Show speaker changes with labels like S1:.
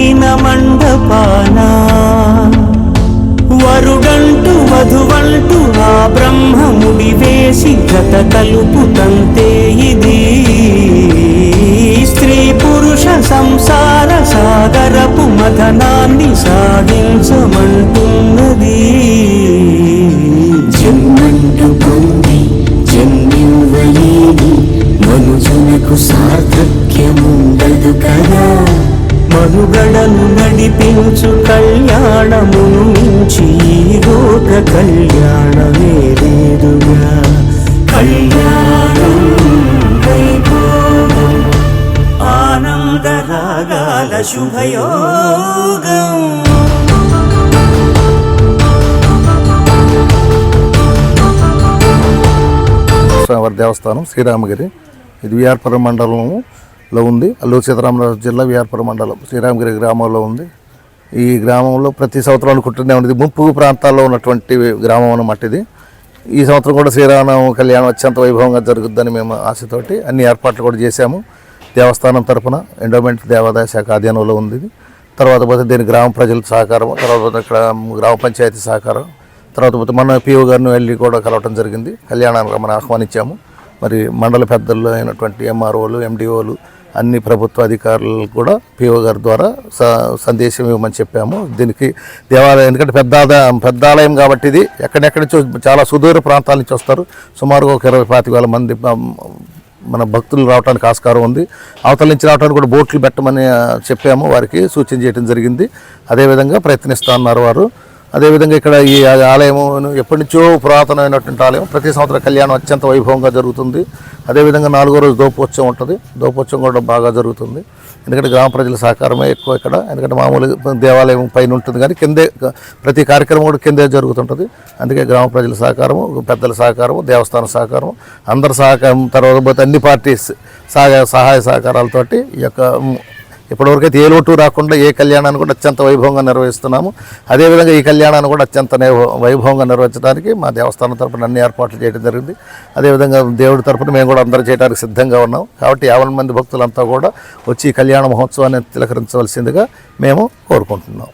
S1: కొలువైన మండపానా. వరుడంటు వధువంటు ఆ బ్రహ్మముడి వేసి జత కలుపుతంతే ఇది. స్త్రీ పురుష సంసార సాగరపు మథనాన్ని సాగించమంటున్నది. జన్మంటూ పొంది జన్మివ్వలేని మనుజునకు సార్థక్యముండదు కదా. మనుగడను నడిపించు కళ్యాణమును మించి ఈ కళ్యాణమే లేదుగా. కళ్యాణం వైభోగం ఆనంద రాగాల శుభయోగం.
S2: స్వామివారి దేవస్థానం శ్రీరామగిరి. ఇది విఆర్పురం మండలము లో ఉంది. అల్లూరు సీతారామరాజు జిల్లా విఆర్పురం మండలం శ్రీరామగిరి గ్రామంలో ఉంది. ఈ గ్రామంలో ప్రతి సంవత్సరం అనుకుంటూనే ఉంది ముంపు ప్రాంతాల్లో ఉన్నటువంటి గ్రామం అన్నమాట ఇది. ఈ సంవత్సరం కూడా శ్రీరామ కళ్యాణం అత్యంత వైభవంగా జరుగుద్దని మేము ఆశతోటి అన్ని ఏర్పాట్లు కూడా చేశాము. దేవస్థానం తరపున ఎండోమెంట్ దేవాదాయ శాఖ ఆధీనంలో ఉంది ఇది. తర్వాత పోతే దీని గ్రామ ప్రజల సహకారం తర్వాత ఇక్కడ గ్రామ పంచాయతీ సహకారం తర్వాత పోతే మన పిఓ గారిని వెళ్ళి కూడా కలవటం జరిగింది. కళ్యాణానికి మనం ఆహ్వానించాము. మరి మండల పెద్దలు అయినటువంటి ఎంఆర్ఓలు ఎండిఓలు అన్ని ప్రభుత్వ అధికారులు కూడా పిఓ గారి ద్వారా స- సందేశం ఇవ్వమని చెప్పాము. దీనికి దేవాలయం ఎందుకంటే పెద్ద పెద్ద ఆలయం కాబట్టి ఇది ఎక్కడెక్కడి నుంచి చాలా సుదూర ప్రాంతాల నుంచి వస్తారు. సుమారుగా ఒక ఇరవై పాతిక వేల మంది మన భక్తులు రావడానికి ఆస్కారం ఉంది. అవతల నుంచి రావడానికి కూడా బోట్లు పెట్టమని చెప్పాము. వారికి సూచన చేయడం జరిగింది. అదేవిధంగా ప్రయత్నిస్తూ ఉన్నారు వారు. అదేవిధంగా ఇక్కడ ఈ ఆలయం ఎప్పటి నుంచో పురాతనమైనటువంటి ఆలయం ప్రతి సంవత్సరం కళ్యాణం అత్యంత వైభవంగా జరుగుతుంది. అదేవిధంగా నాలుగో రోజు దోపోత్సవం ఉంటుంది. దోపోత్సవం కూడా బాగా జరుగుతుంది. ఎందుకంటే గ్రామ ప్రజల సహకారమే ఎక్కువ ఇక్కడ. ఎందుకంటే మామూలు దేవాలయం పైన ఉంటుంది కానీ కిందే ప్రతి కార్యక్రమం కూడా కిందే జరుగుతుంటుంది. అందుకే గ్రామ ప్రజల సహకారము పెద్దల సహకారము దేవస్థాన సహకారం అందరి సహకారం తర్వాత పోతే అన్ని పార్టీస్ సహాయ సహాయ సహకారాలతోటి ఈ యొక్క ఇప్పటివరకైతే ఏ లోటు రాకుండా ఏ కళ్యాణాన్ని కూడా అత్యంత వైభవంగా నిర్వహిస్తున్నాము. అదేవిధంగా ఈ కళ్యాణాన్ని కూడా అత్యంత వైభవంగా నిర్వహించడానికి మా దేవస్థానం తరపున అన్ని ఏర్పాట్లు చేయడం జరిగింది. అదేవిధంగా దేవుడి తరపున మేము కూడా అందరూ చేయడానికి సిద్ధంగా ఉన్నాం కాబట్టి యాభై మంది భక్తులంతా కూడా వచ్చి ఈ కళ్యాణ మహోత్సవాన్ని తిలకరించవలసిందిగా మేము కోరుకుంటున్నాం